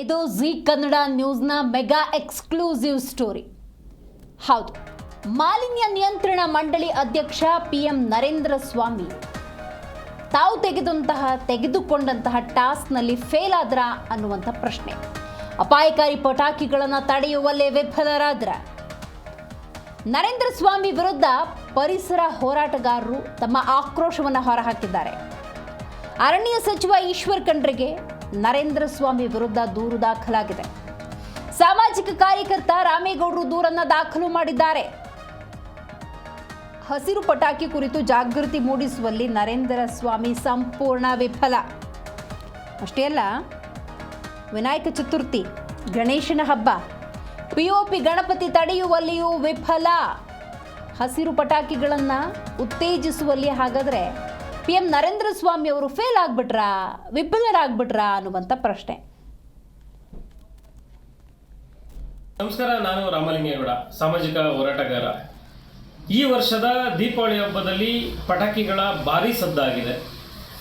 ಇದು ಜಿ ಕನ್ನಡ ನ್ಯೂಸ್ನ mega exclusive story. ಹೌದು, ಮಾಲಿನ್ಯ ನಿಯಂತ್ರಣ ಮಂಡಳಿ ಅಧ್ಯಕ್ಷ ಪಿ ಎಂ ನರೇಂದ್ರ ಸ್ವಾಮಿ. ತಾವು ತೆಗೆದಂತಹ, ತೆಗೆದುಕೊಂಡಂತಹ ಟಾಸ್ಕ್ನಲ್ಲಿ ಫೇಲ್ ಆದ್ರ ಅನ್ನುವಂಥ ಪ್ರಶ್ನೆ. ಅಪಾಯಕಾರಿ ಪಟಾಕಿಗಳನ್ನು ತಡೆಯುವಲ್ಲೇ ವಿಫಲರಾದ್ರ. ನರೇಂದ್ರ ಸ್ವಾಮಿ ವಿರುದ್ಧ ಪರಿಸರ ಹೋರಾಟಗಾರರು ತಮ್ಮ ಆಕ್ರೋಶವನ್ನು ಹೊರಹಾಕಿದ್ದಾರೆ. ಅರಣ್ಯ ಸಚಿವ ಈಶ್ವರ್ ಖಂಡ್ರೆಗೆ ನರೇಂದ್ರ ಸ್ವಾಮಿ ವಿರುದ್ಧ ದೂರು ದಾಖಲಾಗಿದೆ. ಸಾಮಾಜಿಕ ಕಾರ್ಯಕರ್ತ ರಾಮೇಗೌಡರು ದೂರನ್ನ ದಾಖಲು ಮಾಡಿದ್ದಾರೆ. ಹಸಿರು ಪಟಾಕಿ ಕುರಿತು ಜಾಗೃತಿ ಮೂಡಿಸುವಲ್ಲಿ ನರೇಂದ್ರ ಸ್ವಾಮಿ ಸಂಪೂರ್ಣ ವಿಫಲ. ಅಷ್ಟೇ ಅಲ್ಲ, ವಿನಾಯಕ ಚತುರ್ಥಿ, ಗಣೇಶನ ಹಬ್ಬ ಪಿಒಪಿ ಗಣಪತಿ ತಡೆಯುವಲ್ಲಿಯೂ ವಿಫಲ. ಹಸಿರು ಪಟಾಕಿಗಳನ್ನು ಉತ್ತೇಜಿಸುವಲ್ಲಿ ಹಾಗಾದರೆ ಪಿ ಎಂ ನರೇಂದ್ರ ಸ್ವಾಮಿ ಅವರು ಫೇಲ್ ಆಗ್ಬಿಟ್ರಾ, ವಿಫಲರಾಗ್ಬಿಟ್ರಾ ಅನ್ನುವಂಥ ಪ್ರಶ್ನೆ. ನಮಸ್ಕಾರ, ನಾನು ರಾಮಲಿಂಗೇಗೌಡ, ಸಾಮಾಜಿಕ ಹೋರಾಟಗಾರ. ಈ ವರ್ಷದ ದೀಪಾವಳಿ ಹಬ್ಬದಲ್ಲಿ ಪಟಾಕಿಗಳ ಭಾರಿ ಸದ್ದಾಗಿದೆ.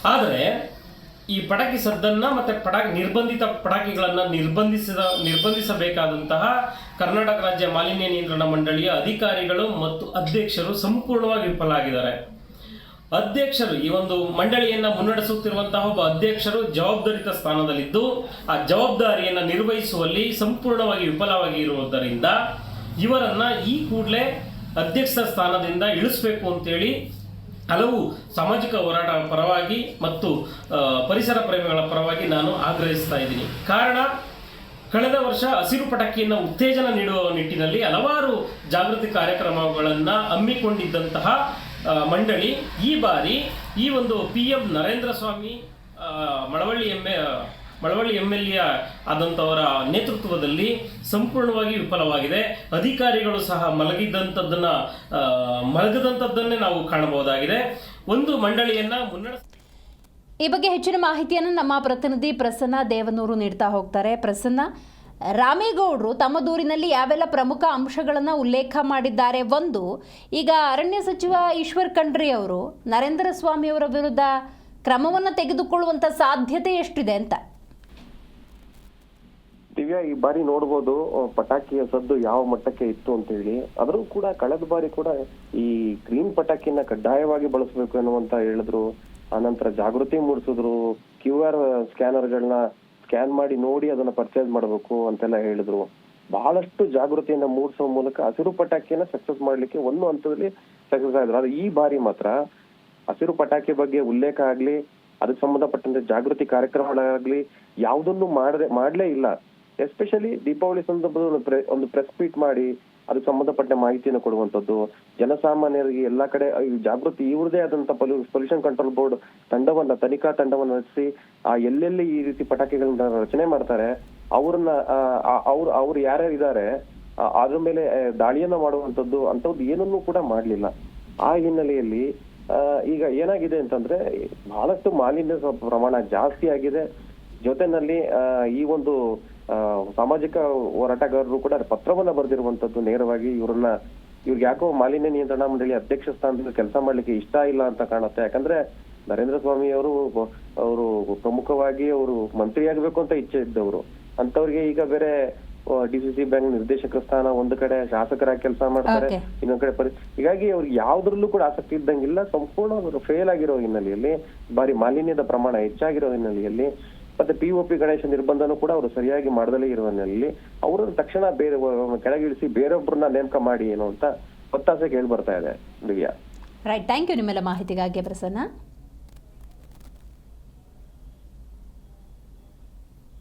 ಆದರೆ, ಈ ಪಟಾಕಿ ಸದ್ದನ್ನು ಮತ್ತು ಪಟಾಕಿ ನಿರ್ಬಂಧಿತ ಪಟಾಕಿಗಳನ್ನು ನಿರ್ಬಂಧಿಸಿದ, ನಿರ್ಬಂಧಿಸಬೇಕಾದಂತಹ ಕರ್ನಾಟಕ ರಾಜ್ಯ ಮಾಲಿನ್ಯ ನಿಯಂತ್ರಣ ಮಂಡಳಿಯ ಅಧಿಕಾರಿಗಳು ಮತ್ತು ಅಧ್ಯಕ್ಷರು ಸಂಪೂರ್ಣವಾಗಿ ವಿಫಲ ಆಗಿದ್ದಾರೆ ಅಧ್ಯಕ್ಷರು ಈ ಒಂದು ಮಂಡಳಿಯನ್ನ ಮುನ್ನಡೆಸುತ್ತಿರುವಂತಹ ಒಬ್ಬ ಅಧ್ಯಕ್ಷರು ಜವಾಬ್ದಾರಿತ ಸ್ಥಾನದಲ್ಲಿದ್ದು, ಆ ಜವಾಬ್ದಾರಿಯನ್ನ ನಿರ್ವಹಿಸುವಲ್ಲಿ ಸಂಪೂರ್ಣವಾಗಿ ವಿಫಲವಾಗಿ ಇರುವುದರಿಂದ ಇವರನ್ನ ಈ ಕೂಡಲೇ ಅಧ್ಯಕ್ಷ ಸ್ಥಾನದಿಂದ ಇಳಿಸಬೇಕು ಅಂತೇಳಿ ಹಲವು ಸಾಮಾಜಿಕ ಹೋರಾಟ ಪರವಾಗಿ ಮತ್ತು ಪರಿಸರ ಪ್ರೇಮಿಗಳ ಪರವಾಗಿ ನಾನು ಆಗ್ರಹಿಸ್ತಾ ಇದ್ದೀನಿ. ಕಾರಣ, ಕಳೆದ ವರ್ಷ ಹಸಿರು ಪಟಾಕಿಯನ್ನು ಉತ್ತೇಜನ ನೀಡುವ ನಿಟ್ಟಿನಲ್ಲಿ ಹಲವಾರು ಜಾಗೃತಿ ಕಾರ್ಯಕ್ರಮಗಳನ್ನು ಹಮ್ಮಿಕೊಂಡಿದ್ದಂತಹ ಮಂಡಳಿ ಈ ಬಾರಿ ಈ ಒಂದು P M Narendra Swamy Malavalli M A Malavalli M L A ಆದಂಥವರ ನೇತೃತ್ವದಲ್ಲಿ ಸಂಪೂರ್ಣವಾಗಿ ವಿಫಲವಾಗಿದೆ. ಅಧಿಕಾರಿಗಳು ಸಹ ಮಲಗಿದಂಥದ್ದನ್ನ ಮಲಗದಂಥದ್ದನ್ನೇ ನಾವು ಕಾಣಬಹುದಾಗಿದೆ. ಒಂದು ಮಂಡಳಿಯನ್ನ ಮುನ್ನಡೆ ಈ ಬಗ್ಗೆ ಹೆಚ್ಚಿನ ಮಾಹಿತಿಯನ್ನು ನಮ್ಮ ಪ್ರತಿನಿಧಿ ಪ್ರಸನ್ನ ದೇವನೂರು ನೀಡ್ತಾ ಹೋಗ್ತಾರೆ. ಪ್ರಸನ್ನ ರಾಮೇಗೌಡರು ತಮ್ಮ ದೂರಿನಲ್ಲಿ ಯಾವೆಲ್ಲ ಪ್ರಮುಖ ಅಂಶಗಳನ್ನು ಉಲ್ಲೇಖ ಮಾಡಿದ್ದಾರೆ ಒಂದು, ಈಗ ಅರಣ್ಯ ಸಚಿವ ಈಶ್ವರ್ ಖಂಡ್ರಿ ಅವರು ನರೇಂದ್ರ ಸ್ವಾಮಿಯವರ ವಿರುದ್ಧ ಕ್ರಮವನ್ನು ತೆಗೆದುಕೊಳ್ಳುವಂಥ ಸಾಧ್ಯತೆ ಎಷ್ಟಿದೆ ಅಂತ? ದಿವ್ಯಾ, ಈ ಬಾರಿ ನೋಡ್ಬೋದು ಪಟಾಕಿಯ ಸದ್ದು ಯಾವ ಮಟ್ಟಕ್ಕೆ ಇತ್ತು ಅಂತ ಹೇಳಿ. ಆದ್ರೂ ಕೂಡ ಕಳೆದ ಬಾರಿ ಕೂಡ ಈ ಗ್ರೀನ್ ಪಟಾಕಿನ ಕಡ್ಡಾಯವಾಗಿ ಬಳಸಬೇಕು ಎನ್ನುವಂತ ಹೇಳಿದ್ರು. ಆನಂತರ ಜಾಗೃತಿ ಮೂಡಿಸಿದ್ರು, ಕ್ಯೂ ಆರ್ ಸ್ಕ್ಯಾನರ್ಗಳನ್ನ ಸ್ಕ್ಯಾನ್ ಮಾಡಿ ನೋಡಿ ಅದನ್ನ ಪರ್ಚೇಸ್ ಮಾಡಬೇಕು ಅಂತೆಲ್ಲ ಹೇಳಿದ್ರು. ಬಹಳಷ್ಟು ಜಾಗೃತಿಯನ್ನ ಮೂಡಿಸುವ ಮೂಲಕ ಹಸಿರು ಪಟಾಕಿಯನ್ನ ಸಕ್ಸಸ್ ಮಾಡ್ಲಿಕ್ಕೆ ಒಂದು ಹಂತದಲ್ಲಿ ಸಕ್ಸಸ್ ಆದ್ರು ಆದ್ರೆ ಈ ಬಾರಿ ಮಾತ್ರ ಹಸಿರು ಪಟಾಕಿ ಬಗ್ಗೆ ಉಲ್ಲೇಖ ಆಗ್ಲಿ, ಅದಕ್ಕೆ ಸಂಬಂಧಪಟ್ಟಂತೆ ಜಾಗೃತಿ ಕಾರ್ಯಕ್ರಮಗಳಾಗ್ಲಿ, ಯಾವುದನ್ನು ಮಾಡದೆ, ಮಾಡ್ಲೇ ಇಲ್ಲ. ಎಸ್ಪೆಷಲಿ ದೀಪಾವಳಿ ಸಂದರ್ಭದಲ್ಲಿ ಒಂದು ಪ್ರೆ- ಒಂದು ಪ್ರೆಸ್ ಮೀಟ್ ಮಾಡಿ ಅದಕ್ಕೆ ಸಂಬಂಧಪಟ್ಟ ಮಾಹಿತಿಯನ್ನು ಕೊಡುವಂಥದ್ದು. ಜನಸಾಮಾನ್ಯರಿಗೆ ಎಲ್ಲಾ ಕಡೆ ಜಾಗೃತಿ ಇವ್ರದೇ ಆದಂತ ಪೊಲ್ಯೂಷನ್ ಕಂಟ್ರೋಲ್ ಬೋರ್ಡ್ ತಂಡವನ್ನ, ತನಿಖಾ ತಂಡವನ್ನು ರಚಿಸಿ ಆ, ಎಲ್ಲೆಲ್ಲಿ ಈ ರೀತಿ ಪಟಾಕಿಗಳನ್ನ ರಚನೆ ಮಾಡ್ತಾರೆ, ಅವ್ರನ್ನ ಅವ್ರು ಅವ್ರು ಯಾರ್ಯಾರು ಇದ್ದಾರೆ ಅದ್ರ ಮೇಲೆ ದಾಳಿಯನ್ನ ಮಾಡುವಂಥದ್ದು ಅಂತದ್ದು ಏನನ್ನೂ ಕೂಡ ಮಾಡ್ಲಿಲ್ಲ. ಆ ಹಿನ್ನೆಲೆಯಲ್ಲಿ ಈಗ ಏನಾಗಿದೆ ಅಂತಂದ್ರೆ, ಬಹಳಷ್ಟು ಮಾಲಿನ್ಯ ಪ್ರಮಾಣ ಜಾಸ್ತಿ ಆಗಿದೆ. ಜೊತೆನಲ್ಲಿ ಈ ಒಂದು ಸಾಮಾಜಿಕ ಹೋರಾಟಗಾರರು ಕೂಡ ಪತ್ರವನ್ನ ಬರೆದಿರುವಂತದ್ದು ನೇರವಾಗಿ ಇವರನ್ನ ಇವ್ರಿಗೆ ಯಾಕೋ ಮಾಲಿನ್ಯ ನಿಯಂತ್ರಣ ಮಂಡಳಿ ಅಧ್ಯಕ್ಷ ಸ್ಥಾನದಲ್ಲಿ ಕೆಲಸ ಮಾಡ್ಲಿಕ್ಕೆ ಇಷ್ಟ ಇಲ್ಲ ಅಂತ ಕಾಣುತ್ತೆ ಯಾಕಂದ್ರೆ ನರೇಂದ್ರ ಸ್ವಾಮಿ ಅವರು ಅವರು ಪ್ರಮುಖವಾಗಿ ಅವರು ಮಂತ್ರಿ ಆಗ್ಬೇಕು ಅಂತ ಇಚ್ಛೆ ಇದ್ದವರು ಅಂತವ್ರಿಗೆ ಈಗ ಬೇರೆ ಡಿ ಸಿ ಸಿ ಬ್ಯಾಂಕ್ ನಿರ್ದೇಶಕರ ಸ್ಥಾನ ಒಂದು ಕಡೆ ಶಾಸಕರಾಗಿ ಕೆಲಸ ಮಾಡ್ತಾರೆ. ಇನ್ನೊಂದ್ ಕಡೆ ಪರಿ ಹೀಗಾಗಿ ಅವ್ರಿಗೆ ಯಾವ್ದ್ರಲ್ಲೂ ಕೂಡ ಆಸಕ್ತಿ ಇದ್ದಂಗಿಲ್ಲ ಸಂಪೂರ್ಣ ಅವರು ಫೇಲ್ ಆಗಿರೋ ಹಿನ್ನೆಲೆಯಲ್ಲಿ ಬಾರಿ ಮಾಲಿನ್ಯದ ಪ್ರಮಾಣ ಹೆಚ್ಚಾಗಿರೋ ಹಿನ್ನೆಲೆಯಲ್ಲಿ ಮತ್ತೆ ಪಿ ಒ ಪಿ ಗಣೇಶ ನಿರ್ಬಂಧನೂ ಕೂಡ ಅವರು ಸರಿಯಾಗಿ ಮಾಡದಲ್ಲೇ ಇರುವ ಹಿನ್ನೆಲೆಯಲ್ಲಿ ಅವರನ್ನು ತಕ್ಷಣ ಬೇರೆ ಕೆಳಗಿಳಿಸಿ ಬೇರೊಬ್ಬರನ್ನ ನೇಮಕ ಮಾಡಿ ಏನು ಅಂತ ಒತ್ತಾಸೆ ಕೇಳಿ ಬರ್ತಾ ಇದೆ ದಿವ್ಯಾ. ರೈಟ್ ಥ್ಯಾಂಕ್ ಯು ನಿಮ್ಮೆಲ್ಲ ಮಾಹಿತಿಗಾಗಿ ಪ್ರಸನ್ನ.